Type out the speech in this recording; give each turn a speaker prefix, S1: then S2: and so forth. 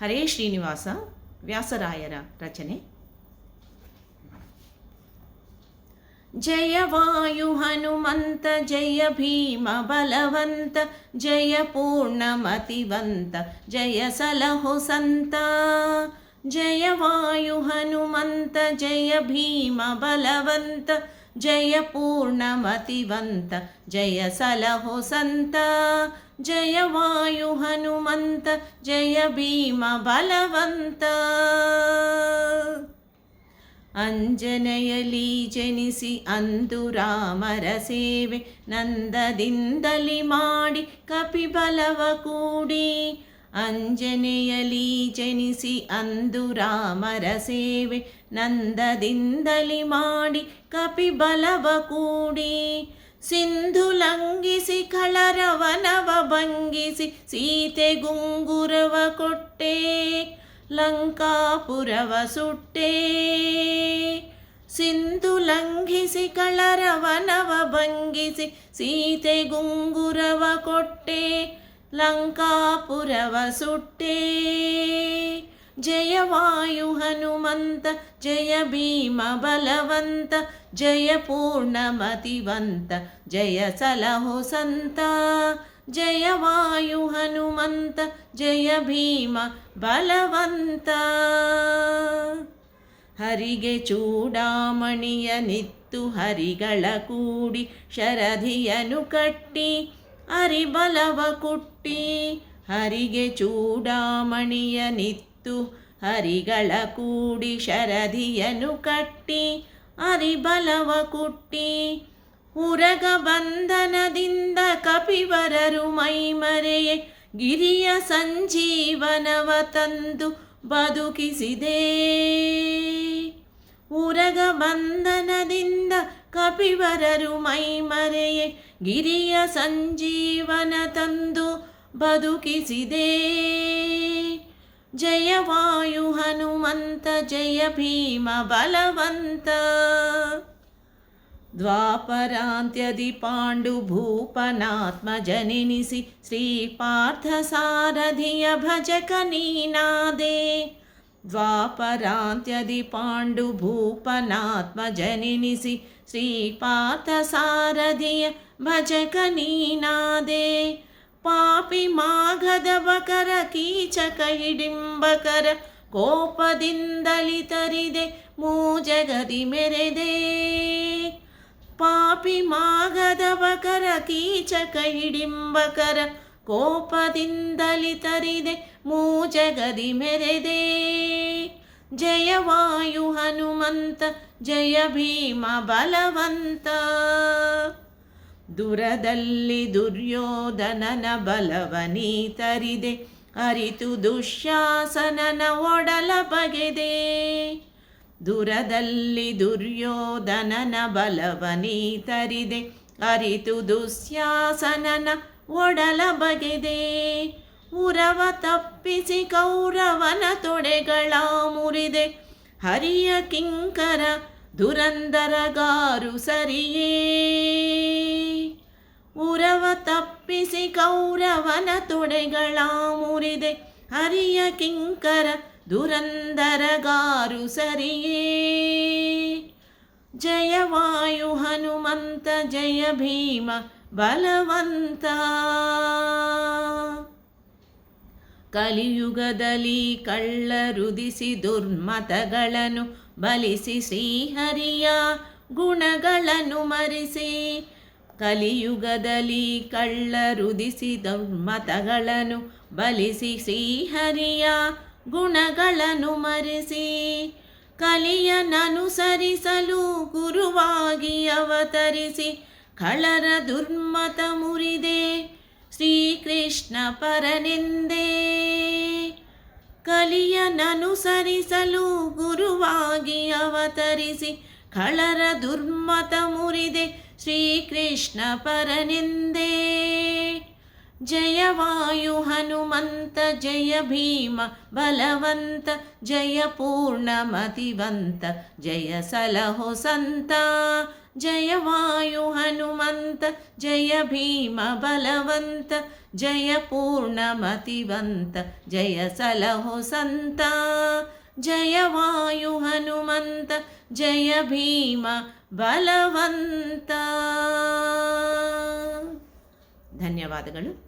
S1: ಹರೇ ಶ್ರೀನಿವಾಸ ವ್ಯಾಸರಾಯರ ರಚನೆ ಜಯ ವಾಯು ಹನುಮಂತ ಜಯ ಭೀಮ ಬಲವಂತ ಜಯ ಪೂರ್ಣಮತಿವಂತ ಜಯ ಸಲಹು ಸಂತ जय वायु हनुमन्त जय भीम बलवन्त जय पूर्णमतिवन्त जय सलहु सन्त जय वायु हनुमन्त जय भीम बलवन्त। अञ्जनयली जनसि अन्तु रामरसे नन्ददिलिमाि कपिबलवकूडि ಅಂಜನೆಯಲಿ ಜನಿಸಿ ಅಂದು ರಾಮರ ಸೇವೆ ನಂದದಿಂದಲಿ ಮಾಡಿ ಕಪಿಬಲವ ಕೂಡಿ ಸಿಂಧು ಲಂಗಿಸಿ ಕಳರವನವ ಭಂಗಿಸಿ ಸೀತೆ ಗುಂಗುರವ ಕೊಟ್ಟೆ, ಲಂಕಾಪುರವ ಸುಟ್ಟೆ. ಸಿಂಧು ಲಂಘಿಸಿ ಕಳರವನವ ಭಂಗಿಸಿ ಸೀತೆ ಗುಂಗುರವ ಕೊಟ್ಟೆ ಲಂಕಾಪುರವ ಸುಟ್ಟೇ. ಜಯ ವಾಯು ಹನುಮಂತ, ಜಯ ಭೀಮ ಬಲವಂತ, ಜಯ ಪೂರ್ಣಮತಿವಂತ ಜಯ ಸಲಹೋ ಸಂತ. ಜಯ ವಾಯು ಹನುಮಂತ, ಜಯ ಭೀಮ ಬಲವಂತ. ಹರಿಗೆ ಚೂಡಾಮಣಿಯ ನಿತ್ತು ಹರಿಗಳ ಕೂಡಿ ಶರಧಿಯನು ಕಟ್ಟಿ ಹರಿಬಲವ ಕುಟ್ಟಿ ಹರಿಗೆ ಚೂಡಾಮಣಿಯ ನಿತ್ತು ಹರಿಗಳ ಕೂಡಿ ಶರಧಿಯನು ಕಟ್ಟಿ ಹರಿಬಲವ ಕುಟ್ಟಿ ಉರಗ ಬಂಧನದಿಂದ ಕಪಿವರರು ಮೈಮರೆಯೇ ಗಿರಿಯ ಸಂಜೀವನವ ತಂದು ಬದುಕಿಸಿದೆ. ಉರಗ ಬಂಧನದಿಂದ ಕಪಿವರರು ಮೈಮರೆಯೇ ಗಿರಿಯ ಸಂಜೀವನ ತಂದು ಬದುಕಿಸಿದೆ ಜಯ ವಾಯು ಹನುಮಂತ ಜಯ ಭೀಮ ಬಲವಂತ ದ್ವಾಪರಾಂತ್ಯದಿ ಪಾಂಡು ಭೂಪನಾತ್ಮ ಜನಿನಿಸಿ ಶ್ರೀಪಾರ್ಥ ಸಾರಥಿಯ ಭಜಕ ನೀನಾದೆ ದ್ವಾಪರಾಂತ್ಯದಿ ಪಾಂಡು ಭೂಪನಾತ್ಮ ಜನಿನಿಸಿ ಶ್ರೀಪಾರ್ಥ ಸಾರಥಿಯ ಭಜಕ ನೀನಾದೆ ಪಾಪಿ ಮಾಘದ ಬಕರ ಕೀಚಕ ಹಿಡಿಂಬಕರ ಕೋಪದಿಂದಲಿ ತರಿದೆ ಮೂಜಗದಿ ಮೆರೆದೆ ಪಾಪಿ ಮಾಗದ ಬಕರ ಕೀಚಕ ಹಿಡಿಂಬಕರ ಕೋಪದಿಂದಲಿ ತರಿದೆ, ಮೂಜಗದಿ ಮೆರೆದೆ. ಜಯ ವಾಯು ಹನುಮಂತ, ಜಯ ಭೀಮ ಬಲವಂತ. ದುರದಲ್ಲಿ ದುರ್ಯೋಧನನ ಬಲವನಿ ತರಿದೆ, ಅರಿತು ದುಶ್ಯಾಸನನ ಒಡಲ ಬಗೆದೆ. ದುರದಲ್ಲಿ ದುರ್ಯೋಧನನ ಬಲವನಿ ತರಿದೆ ಅರಿತು ದುಶ್ಯಾಸನನ ಒಡಲ ಬಗೆದೆ. ಉರವ ತಪ್ಪಿಸಿ ಕೌರವನ ತೊಡೆಗಳ ಮುರಿದೆ. ಹರಿಯ ಕಿಂಕರ ದುರಂದರಗಾರು ಸರಿಯೇ. ಉರವ ತಪ್ಪಿಸಿ ಕೌರವನ ತೊಡೆಗಳ ಮುರಿದೆ. ಹರಿಯ ಕಿಂಕರ ದುರಂದರಗಾರು ಸರಿಯೇ. ಜಯ ವಾಯು ಹನುಮಂತ, ಜಯ ಭೀಮ ಬಲವಂತ. ಕಲಿಯುಗದಲ್ಲಿ ಕಳ್ಳರುದಿಸಿ ದುರ್ಮತಗಳನ್ನು ಬಲಿಸಿ ಶ್ರೀಹರಿಯ ಗುಣಗಳನ್ನು ಮರಿಸಿ, ಕಲಿಯುಗದಲ್ಲಿ ಕಳ್ಳರುದಿಸಿ ದುರ್ಮತಗಳನ್ನು ಬಲಿಸಿ ಶ್ರೀಹರಿಯ ಗುಣಗಳನ್ನು ಮರೆಸಿ ಕಲಿಯನನುಸರಿಸಲು ಗುರುವಾಗಿ ಅವತರಿಸಿ ಕಳರ ದುರ್ಮತ ಮುರಿದೆ. ಶ್ರೀಕೃಷ್ಣ ಪರನೆಂದೇ. ಕಲಿಯನನುಸರಿಸಲು ಗುರುವಾಗಿ ಅವತರಿಸಿ ಕಳರ ದುರ್ಮತ ಮುರಿದೆ. ಶ್ರೀಕೃಷ್ಣ ಪರನೆಂದೇ. ಜಯ ವಾಯು ಹನುಮಂತ ಜಯ ಭೀಮ ಬಲವಂತ ಜಯ ಪೂರ್ಣ ಮತಿವಂತ ಜಯ ಸಲಹೋ ಸಂತ ಜಯ ವಾಯು ಹನುಮಂತ ಜಯ ಭೀಮ ಬಲವಂತ ಜಯ ಪೂರ್ಣ ಮತಿವಂತ ಜಯ ಸಲಹೋ ಸಂತ ಜಯ ವಾಯು ಹನುಮಂತ ಜಯ ಭೀಮ ಬಲವಂತ ಧನ್ಯವಾದಗಳು